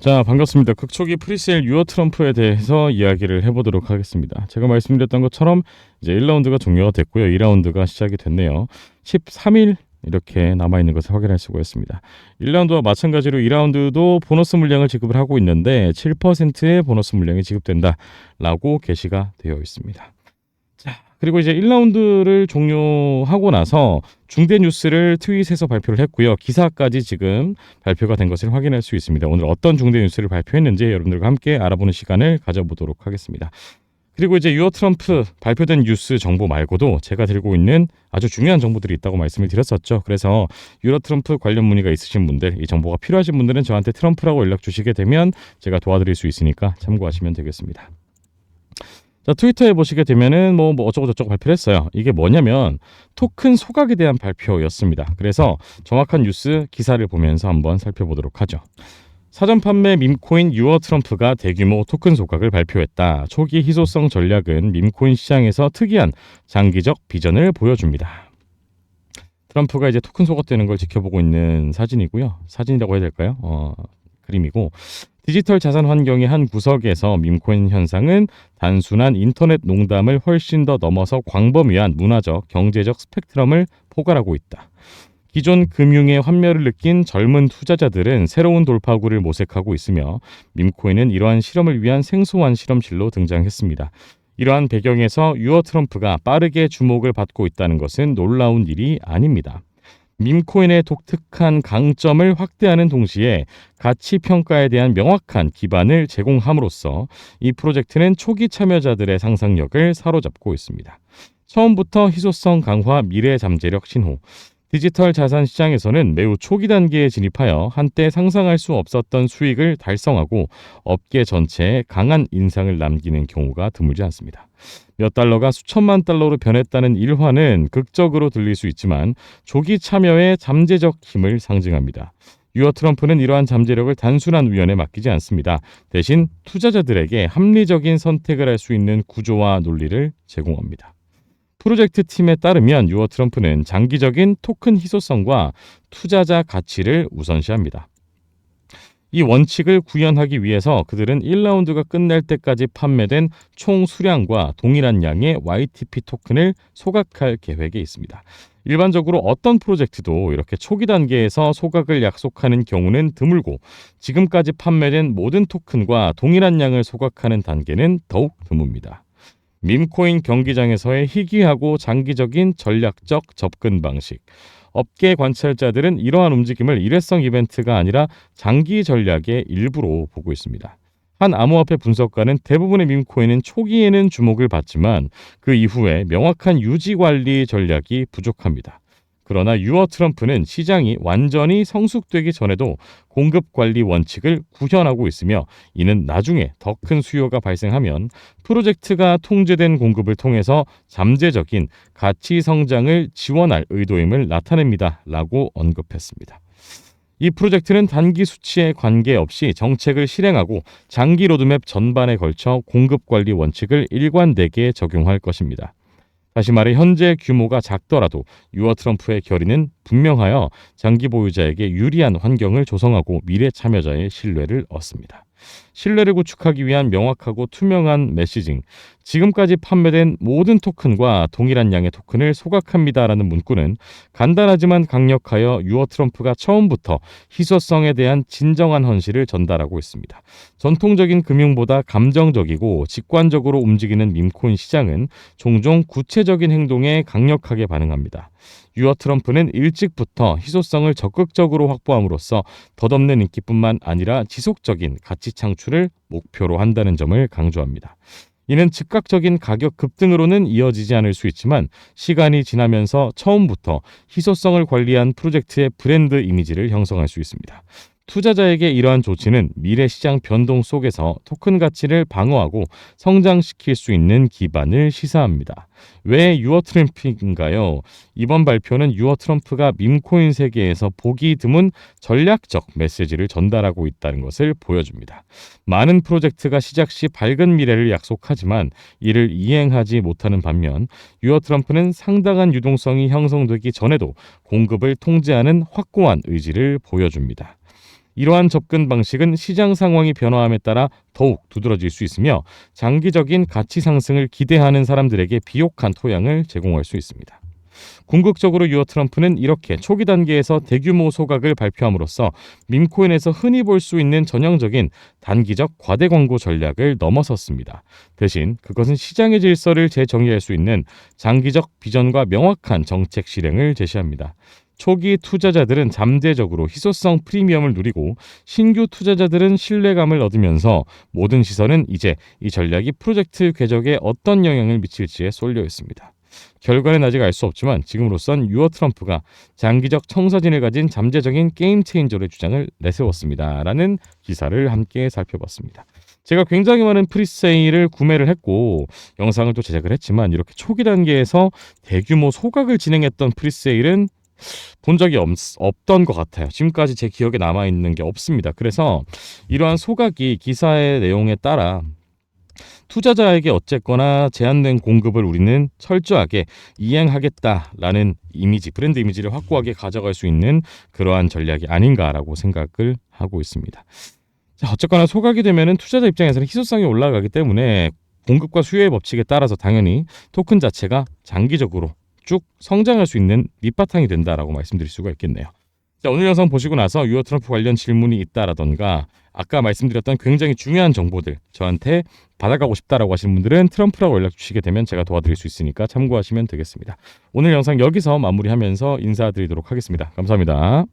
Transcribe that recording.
자 반갑습니다. 극초기 프리세일 유어 트럼프에 대해서 이야기를 해보도록 하겠습니다. 제가 말씀드렸던 것처럼 이제 1라운드가 종료가 됐고요. 2라운드가 시작이 됐네요. 13일 이렇게 남아있는 것을 확인할 수가 있습니다. 1라운드와 마찬가지로 2라운드도 보너스 물량을 지급을 하고 있는데 7%의 보너스 물량이 지급된다라고 게시가 되어 있습니다. 자, 그리고 이제 1라운드를 종료하고 나서 중대 뉴스를 트윗에서 발표를 했고요. 기사까지 지금 발표가 된 것을 확인할 수 있습니다. 오늘 어떤 중대 뉴스를 발표했는지 여러분들과 함께 알아보는 시간을 가져보도록 하겠습니다. 그리고 이제 유어 트럼프 발표된 뉴스 정보 말고도 제가 들고 있는 아주 중요한 정보들이 있다고 말씀을 드렸었죠. 그래서 유어 트럼프 관련 문의가 있으신 분들, 이 정보가 필요하신 분들은 저한테 트럼프라고 연락 주시게 되면 제가 도와드릴 수 있으니까 참고하시면 되겠습니다. 자, 트위터에 보시게 되면은 뭐, 뭐 어쩌고 저쩌고 발표를 했어요. 이게 뭐냐면 토큰 소각에 대한 발표였습니다. 그래서 정확한 뉴스 기사를 보면서 한번 살펴보도록 하죠. 사전 판매 밈코인 유어 트럼프가 대규모 토큰 소각을 발표했다. 초기 희소성 전략은 밈코인 시장에서 특이한 장기적 비전을 보여줍니다. 트럼프가 이제 토큰 소각되는 걸 지켜보고 있는 사진이고요. 사진이라고 해야 될까요? 어, 그림이고 디지털 자산 환경의 한 구석에서 밈코인 현상은 단순한 인터넷 농담을 훨씬 더 넘어서 광범위한 문화적, 경제적 스펙트럼을 포괄하고 있다. 기존 금융의 환멸을 느낀 젊은 투자자들은 새로운 돌파구를 모색하고 있으며 밈코인은 이러한 실험을 위한 생소한 실험실로 등장했습니다. 이러한 배경에서 유어 트럼프가 빠르게 주목을 받고 있다는 것은 놀라운 일이 아닙니다. 밈코인의 독특한 강점을 확대하는 동시에 가치 평가에 대한 명확한 기반을 제공함으로써 이 프로젝트는 초기 참여자들의 상상력을 사로잡고 있습니다. 처음부터 희소성 강화 미래 잠재력 신호 디지털 자산 시장에서는 매우 초기 단계에 진입하여 한때 상상할 수 없었던 수익을 달성하고 업계 전체에 강한 인상을 남기는 경우가 드물지 않습니다. 몇 달러가 수천만 달러로 변했다는 일화는 극적으로 들릴 수 있지만 조기 참여의 잠재적 힘을 상징합니다. 유어 트럼프는 이러한 잠재력을 단순한 우연에 맡기지 않습니다. 대신 투자자들에게 합리적인 선택을 할 수 있는 구조와 논리를 제공합니다. 프로젝트 팀에 따르면 유어 트럼프는 장기적인 토큰 희소성과 투자자 가치를 우선시합니다. 이 원칙을 구현하기 위해서 그들은 1라운드가 끝날 때까지 판매된 총 수량과 동일한 양의 YTP 토큰을 소각할 계획에 있습니다. 일반적으로 어떤 프로젝트도 이렇게 초기 단계에서 소각을 약속하는 경우는 드물고 지금까지 판매된 모든 토큰과 동일한 양을 소각하는 단계는 더욱 드뭅니다. 밈코인 경기장에서의 희귀하고 장기적인 전략적 접근 방식. 업계 관찰자들은 이러한 움직임을 일회성 이벤트가 아니라 장기 전략의 일부로 보고 있습니다. 한 암호화폐 분석가는 대부분의 밈코인은 초기에는 주목을 받지만 그 이후에 명확한 유지 관리 전략이 부족합니다. 그러나 유어 트럼프는 시장이 완전히 성숙되기 전에도 공급 관리 원칙을 구현하고 있으며 이는 나중에 더 큰 수요가 발생하면 프로젝트가 통제된 공급을 통해서 잠재적인 가치 성장을 지원할 의도임을 나타냅니다. 라고 언급했습니다. 이 프로젝트는 단기 수치에 관계없이 정책을 실행하고 장기 로드맵 전반에 걸쳐 공급 관리 원칙을 일관되게 적용할 것입니다. 다시 말해 현재 규모가 작더라도 유어 트럼프의 결의는 분명하여 장기 보유자에게 유리한 환경을 조성하고 미래 참여자의 신뢰를 얻습니다. 신뢰를 구축하기 위한 명확하고 투명한 메시징. 지금까지 판매된 모든 토큰과 동일한 양의 토큰을 소각합니다라는 문구는 간단하지만 강력하여 유어 트럼프가 처음부터 희소성에 대한 진정한 헌신을 전달하고 있습니다. 전통적인 금융보다 감정적이고 직관적으로 움직이는 밈코인 시장은 종종 구체적인 행동에 강력하게 반응합니다. 유어 트럼프는 일찍부터 희소성을 적극적으로 확보함으로써 덧없는 인기뿐만 아니라 지속적인 가치 창출 을 목표로 한다는 점을 강조합니다. 이는 즉각적인 가격 급등으로는 이어지지 않을 수 있지만 시간이 지나면서 처음부터 희소성을 관리한 프로젝트의 브랜드 이미지를 형성할 수 있습니다. 투자자에게 이러한 조치는 미래 시장 변동 속에서 토큰 가치를 방어하고 성장시킬 수 있는 기반을 시사합니다. 왜 유어 트럼프인가요? 이번 발표는 유어 트럼프가 밈코인 세계에서 보기 드문 전략적 메시지를 전달하고 있다는 것을 보여줍니다. 많은 프로젝트가 시작 시 밝은 미래를 약속하지만 이를 이행하지 못하는 반면 유어 트럼프는 상당한 유동성이 형성되기 전에도 공급을 통제하는 확고한 의지를 보여줍니다. 이러한 접근 방식은 시장 상황이 변화함에 따라 더욱 두드러질 수 있으며 장기적인 가치 상승을 기대하는 사람들에게 비옥한 토양을 제공할 수 있습니다. 궁극적으로 유어 트럼프는 이렇게 초기 단계에서 대규모 소각을 발표함으로써 밈코인에서 흔히 볼 수 있는 전형적인 단기적 과대 광고 전략을 넘어섰습니다. 대신 그것은 시장의 질서를 재정의할 수 있는 장기적 비전과 명확한 정책 실행을 제시합니다. 초기 투자자들은 잠재적으로 희소성 프리미엄을 누리고 신규 투자자들은 신뢰감을 얻으면서 모든 시선은 이제 이 전략이 프로젝트 궤적에 어떤 영향을 미칠지에 쏠려 있습니다. 결과는 아직 알 수 없지만 지금으로선 유어 트럼프가 장기적 청사진을 가진 잠재적인 게임 체인저의 주장을 내세웠습니다. 라는 기사를 함께 살펴봤습니다. 제가 굉장히 많은 프리세일을 구매를 했고 영상을 또 제작을 했지만 이렇게 초기 단계에서 대규모 소각을 진행했던 프리세일은 본 적이 없, 없던 것 같아요. 지금까지 제 기억에 남아 있는 게 없습니다. 그래서 이러한 소각이 기사의 내용에 따라 투자자에게 어쨌거나 제한된 공급을 우리는 철저하게 이행하겠다라는 이미지, 브랜드 이미지를 확고하게 가져갈 수 있는 그러한 전략이 아닌가라고 생각을 하고 있습니다. 자, 어쨌거나 소각이 되면은 투자자 입장에서는 희소성이 올라가기 때문에 공급과 수요의 법칙에 따라서 당연히 토큰 자체가 장기적으로 쭉 성장할 수 있는 밑바탕이 된다라고 말씀드릴 수가 있겠네요. 자, 오늘 영상 보시고 나서 유어 트럼프 관련 질문이 있다라던가 아까 말씀드렸던 굉장히 중요한 정보들 저한테 받아가고 싶다라고 하시는 분들은 트럼프라고 연락 주시게 되면 제가 도와드릴 수 있으니까 참고하시면 되겠습니다. 오늘 영상 여기서 마무리하면서 인사드리도록 하겠습니다. 감사합니다.